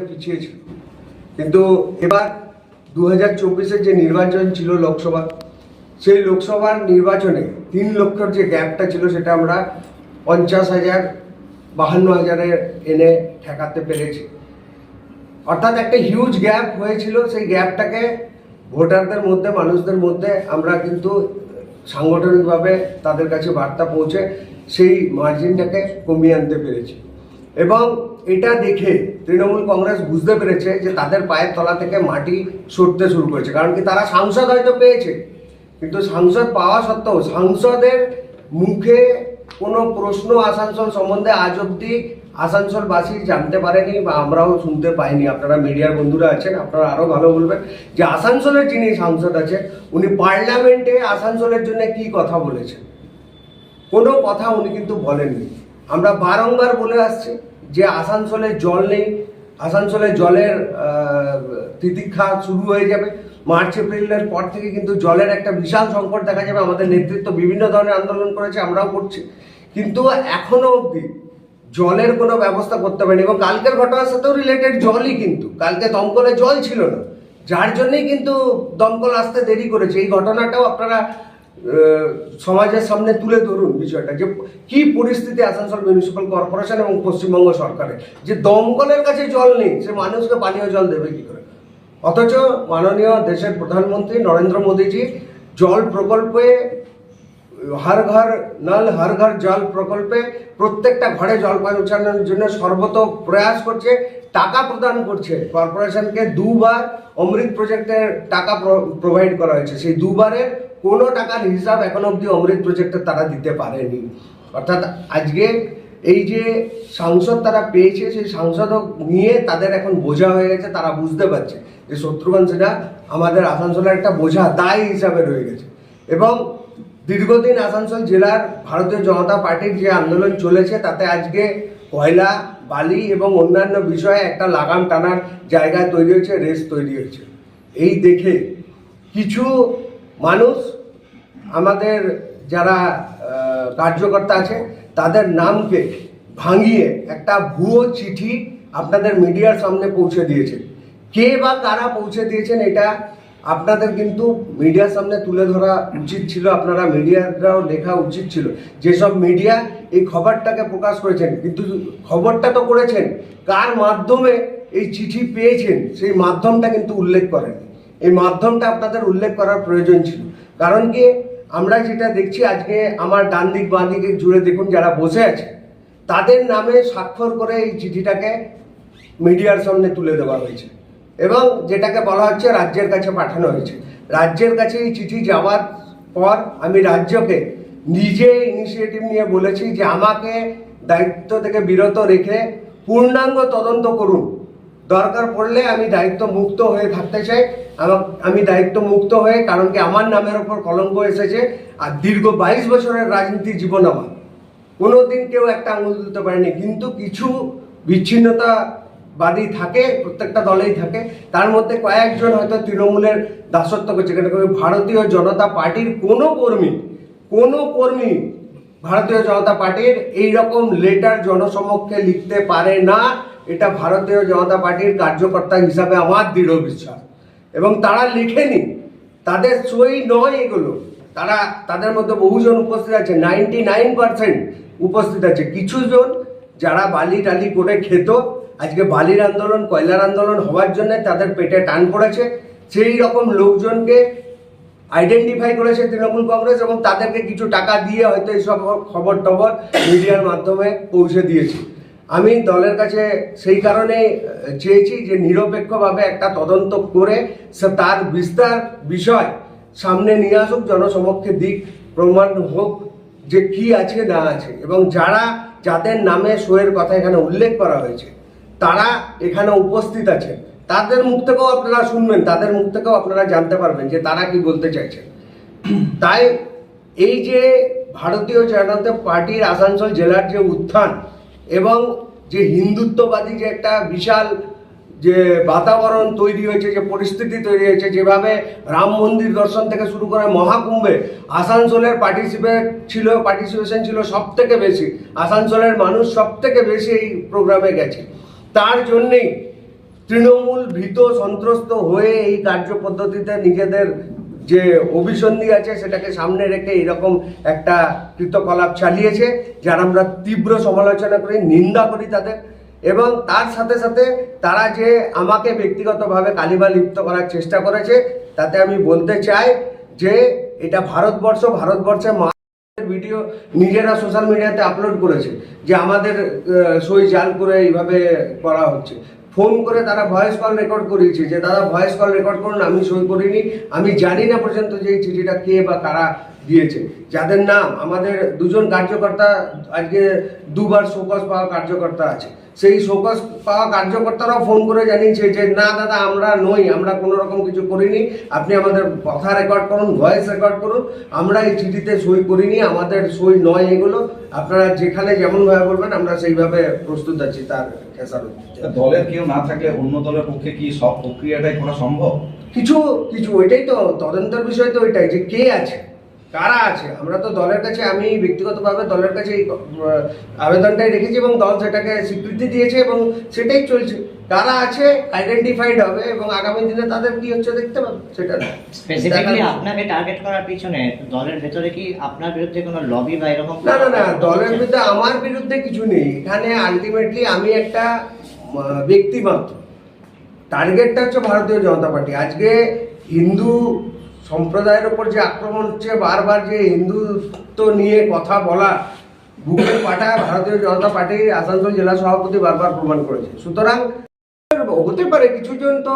পিছিয়ে ছিল। কিন্তু এবার দু হাজার যে নির্বাচন ছিল লোকসভা, সেই লোকসভার নির্বাচনে তিন লক্ষর যে গ্যাপটা ছিল সেটা আমরা পঞ্চাশ হাজার, বাহান্ন হাজারে এনে ঠেকাতে পেরেছি। অর্থাৎ একটা হিউজ গ্যাপ হয়েছিল, সেই গ্যাপটাকে ভোটারদের মধ্যে, মানুষদের মধ্যে আমরা কিন্তু সাংগঠনিকভাবে তাদের কাছে বার্তা পৌঁছে সেই মার্জিনটাকে কমিয়ে আনতে পেরেছি। এবং এটা দেখে তৃণমূল কংগ্রেস বুঝতে পেরেছে যে তাদের পায়ের তলা থেকে মাটি সরতে শুরু করেছে। কারণ কি তারা সাংসদ হয়তো পেয়েছে, কিন্তু সাংসদ পাওয়া সত্ত্বেও সাংসদের মুখে কোনো প্রশ্ন আসানসোল সম্বন্ধে আজ অব্দি আসানসোলবাসী জানতে পারেনি বা আমরাও শুনতে পাইনি। আপনারা মিডিয়ার বন্ধুরা আছেন, আপনারা আরও ভালো বলবেন যে আসানসোলের যিনি সাংসদ আছে উনি পার্লামেন্টে আসানসোলের জন্য কি কথা বলেছেন? কোনো কথা উনি কিন্তু বলেননি। আমরা বারংবার বলে আসছি যে আসানসোলে জল নেই, আসানসোলে জলের তিতিক্ষা শুরু হয়ে যাবে। মার্চ, এপ্রিলের পর থেকে কিন্তু জলের একটা বিশাল সংকট দেখা যাবে। আমাদের নেতৃত্ব বিভিন্ন ধরনের আন্দোলন করেছে, আমরাও করছি। কিন্তু এখনও অবধি জলের কোনো ব্যবস্থা করতে পারেনি এবং কালকের ঘটনার সাথেও রিলেটেড জলই কিন্তু। কালকে দমকলে জল ছিল না। যার জন্যই কিন্তু দমকল আসতে দেরি করেছে। এই ঘটনাটাও আপনারা সমাজের সামনে তুলে ধরুন বিষয়টা যে কি পরিস্থিতি আসানসোল মিউনিসিপ্যাল কর্পোরেশন এবং পশ্চিমবঙ্গ সরকারের? যে দমকলের কাছে জল নেই, সে মানুষকে পানীয় জল দেবে কি করে? অথচ মাননীয় দেশের প্রধানমন্ত্রী নরেন্দ্র মোদীজি জল প্রকল্পে, হর ঘর নল, হর ঘর জল প্রকল্পে প্রত্যেকটা ঘরে জল পৌঁছানোর জন্য সর্বত প্রয়াস করছে, টাকা প্রদান করছে। কর্পোরেশনকে দুবার অমৃত প্রজেক্টের টাকা প্রোভাইড করা হয়েছে। সেই দুবারের কোনো টাকার হিসাব এখন অবধি অমৃত প্রজেক্টে তারা দিতে পারেনি। অর্থাৎ আজকে এই যে সাংসদ তারা পেয়েছে, সেই সাংসদ নিয়ে তাদের এখন বোঝা হয়ে গেছে, তারা বুঝতে পারছে যে শত্রুঘ্ন সিনহা আমাদের আসানসোলের একটা বোঝা দায় হিসাবে রয়ে গেছে। এবং দীর্ঘদিন আসানসোল জেলার ভারতীয় জনতা পার্টির যে আন্দোলন চলেছে, তাতে আজকে কয়লা, বালি এবং অন্যান্য বিষয়ে একটা লাগাম টানার জায়গা তৈরি হয়েছে, রেস তৈরি হয়েছে। এই দেখে কিছু মানুষ, আমাদের যারা কার্যকর্তা আছে, তাদের নামকে ভাঙিয়ে একটা ভুয়ো চিঠি আপনাদের মিডিয়ার সামনে পৌঁছে দিয়েছে। কে বা কারা পৌঁছে দিয়েছেন এটা আপনাদের কিন্তু মিডিয়ার সামনে তুলে ধরা উচিত ছিল, আপনারা মিডিয়ারাও লেখা উচিত ছিল। যেসব মিডিয়া এই খবরটাকে প্রকাশ করেছেন, কিন্তু খবরটা তো করেছেন, কার মাধ্যমে এই চিঠি পেয়েছেন, সেই মাধ্যমটা কিন্তু উল্লেখ করেন এই মাধ্যমটা আপনাদের উল্লেখ করার প্রয়োজন ছিল। কারণ কি, আমরা যেটা দেখছি আজকে আমার ডান দিক, বাঁ দিকে জুড়ে দেখুন যারা বসে আছে, তাদের নামে স্বাক্ষর করে এই চিঠিটাকে মিডিয়ার সামনে তুলে দেওয়া হয়েছে এবং যেটাকে বলা হচ্ছে রাজ্যের কাছে পাঠানো হয়েছে। রাজ্যের কাছে এই চিঠি যাওয়ার পর আমি রাজ্যকে নিজে ইনিশিয়েটিভ নিয়ে বলেছি যে আমাকে দায়িত্ব থেকে বিরত রেখে পূর্ণাঙ্গ তদন্ত করুন। দরকার পড়লে আমি দায়িত্ব মুক্ত হয়ে থাকতে চাই। আমা- দায়িত্ব মুক্ত হয়ে, কারণ কি আমার নামের ওপর কলঙ্ক এসেছে। আর দীর্ঘ বাইশ বছরের রাজনীতি জীবন আমার। কোনোদিন কেউ একটা আঙুল তুলতে পারেনি। কিন্তু কিছু বিচ্ছিন্নতাবাদী থাকে, প্রত্যেকটা দলেই থাকে। তার মধ্যে কয়েকজন হয়তো তৃণমূলের দাসত্ব করছে। কিন্তু ভারতীয় জনতা পার্টির কোনো কর্মী কোনো কর্মী ভারতীয় জনতা পার্টির এই রকম লেটার জনসমক্ষে লিখতে পারে না। এটা ভারতীয় জনতা পার্টির কার্যকর্তা হিসাবে আমার দৃঢ় বিশ্বাস। এবং তারা লিখেনি, তাদের সই নয় এগুলো। তারা, তাদের মধ্যে বহুজন উপস্থিত আছে নাইনটি নাইন পার্সেন্ট উপস্থিত আছে। কিছুজন যারা বালি টালি করে খেত, আজকে বালির আন্দোলন, কয়লার আন্দোলন হওয়ার জন্য তাদের পেটে টান পড়েছে। সেই রকম লোকজনকে আইডেন্টিফাই করেছে তৃণমূল কংগ্রেস এবং তাদেরকে কিছু টাকা দিয়ে হয়তো এইসব খবর টবর মিডিয়ার মাধ্যমে পৌঁছে দিয়েছে। আমি দলের কাছে সেই কারণে চেয়েছি যে নিরপেক্ষভাবে একটা তদন্ত করে সে তার বিস্তার বিষয় সামনে নিয়ে আসুক, জনসমক্ষে দিক, প্রমাণ হোক যে কি আছে না আছে। এবং যারা যাদের নামে শোয়ের কথা এখানে উল্লেখ করা হয়েছে, তারা এখানে উপস্থিত আছেন। তাদের মুখ থেকেও আপনারা শুনবেন, তাদের মুখ থেকেও আপনারা জানতে পারবেন যে তারা কি বলতে চাইছেন। তাই এই যে ভারতীয় জনতা পার্টির আসানসোল জেলার যে উত্থান এবং যে হিন্দুত্ববাদী যে একটা বিশাল যে বাতাবরণ তৈরি হয়েছে, যে পরিস্থিতি তৈরি হয়েছে, যেভাবে রাম মন্দির দর্শন থেকে শুরু করে মহাকুম্ভে আসানসোলের পার্টিসিপেট ছিল পার্টিসিপেশন ছিল সব থেকে বেশি। আসানসোলের মানুষ সব থেকে বেশি এই প্রোগ্রামে গেছে। তার জন্যেই তৃণমূল ভীত সন্ত্রস্ত হয়ে এই কার্য পদ্ধতিতে নিজেদের যে অভিসন্ধি আছে সেটাকে সামনে রেখে এরকম একটা কৃতকলাপ চালিয়েছে, যার আমরা তীব্র সমালোচনা করি, নিন্দা করি তাদের। এবং তার সাথে সাথে তারা যে আমাকে ব্যক্তিগতভাবে কালিমা লিপ্ত করার চেষ্টা করেছে, তাতে আমি বলতে চাই যে এটা ভারতবর্ষ, ভারতবর্ষে ভিডিও নিজেরা সোশ্যাল মিডিয়াতে আপলোড করেছে, যে আমাদের সই জাল করে এইভাবে করা হচ্ছে। ফোন করে তারা ভয়েস কল রেকর্ড করিয়েছে। যে, দাদা ভয়েস কল রেকর্ড করুন, আমি সই করিনি। আমি জানি না পর্যন্ত যে এই চিঠিটা কে বা কারা দিয়েছে। যাদের নাম আমাদের দুজন কার্যকর্তা আজকে দুবার শোকজ পাওয়া কার্যকর্তা আছে। সেই শোকজ পাওয়া কার্যকর্তারাও ফোন করে জানিয়েছে যে না দাদা আমরা নই আমরা কোনো রকম কিছু করিনি। আপনি আমাদের কথা রেকর্ড করুন ভয়েস রেকর্ড করুন। আমরা এই চিঠিতে সই করিনি আমাদের সই নয় এগুলো। আপনারা যেখানে যেমনভাবে বলবেন আমরা সেইভাবে প্রস্তুত আছি তার খেসারত। দলের কেউ না থাকলে অন্য দলের পক্ষে কি সব প্রক্রিয়াটাই করা সম্ভব? কিছু কিছু ওইটাই তো তদন্তের বিষয় তো ওইটাই যে কে আছে। কারা আছে? আমরা তো দলের কাছে আমি ব্যক্তিগতভাবে দলের কাছে এই আবেদনটাই রেখেছি এবং দল সেটাকে স্বীকৃতি দিয়েছে এবং সেটাই চলছে। কারা আছে? আইডেন্টিফাইড হবে এবং আগামী দিনে তাদের কি হচ্ছে দেখতে পাবে সেটা স্পেসিফিকলি দেখার- আপনাকে টার্গেট করার পিছনে দলের ভেতরে কি আপনার বিরুদ্ধে কোনো লবি বা এরকম না না না দলের বিরুদ্ধে আমার বিরুদ্ধে কিছু নেই। এখানে আলটিমেটলি আমি একটা ব্যক্তি মাত্র টার্গেটটা হচ্ছে ভারতীয় জনতা পার্টি। আজকে হিন্দু সম্প্রদায়ের ওপর যে আক্রমণ হচ্ছে, বারবার যে হিন্দুত্ব নিয়ে কথা বলা বুকের পাটা ভারতীয় জনতা পার্টির আসানসোল জেলা সভাপতি বারবার প্রমাণ করেছে। সুতরাং, হতে পারে কিছুজন তো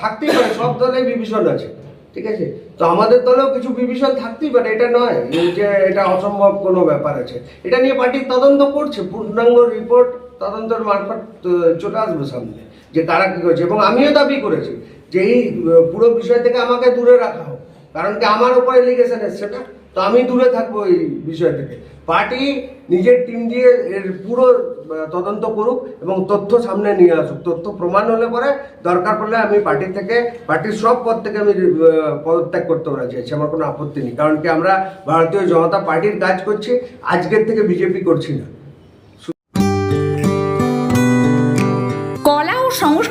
থাকতেই পারে, সব দলে বিভীষণ আছে, ঠিক আছে? তো আমাদের দলেও কিছু বিভীষণ থাকতেই পারে, এটা নয় যে এটা অসম্ভব কোনো ব্যাপার আছে। এটা নিয়ে পার্টি তদন্ত করছে, পূর্ণাঙ্গ রিপোর্ট তদন্তের মারফত চলে আসবে সামনে, যে তারা কি করেছে, এবং আমিও দাবি করেছি যে এই পুরো বিষয় থেকে আমাকে দূরে রাখা হোক। কারণ কি আমার উপর লিগেশন এসছে না তো আমি দূরে থাকব এই বিষয় থেকে। পার্টি নিজের টিম দিয়ে এর পুরো তদন্ত করুক এবং তথ্য সামনে নিয়ে আসুক। তথ্য প্রমাণ হলে পরে দরকার পড়লে আমি পার্টি থেকে, পার্টির সব পদ থেকে আমি পদত্যাগ করতে রাজি আছি আমার কোনো আপত্তি নেই। কারণ কি আমরা ভারতীয় জনতা পার্টির কাজ করছি, আজকের থেকে বিজেপি করছি না।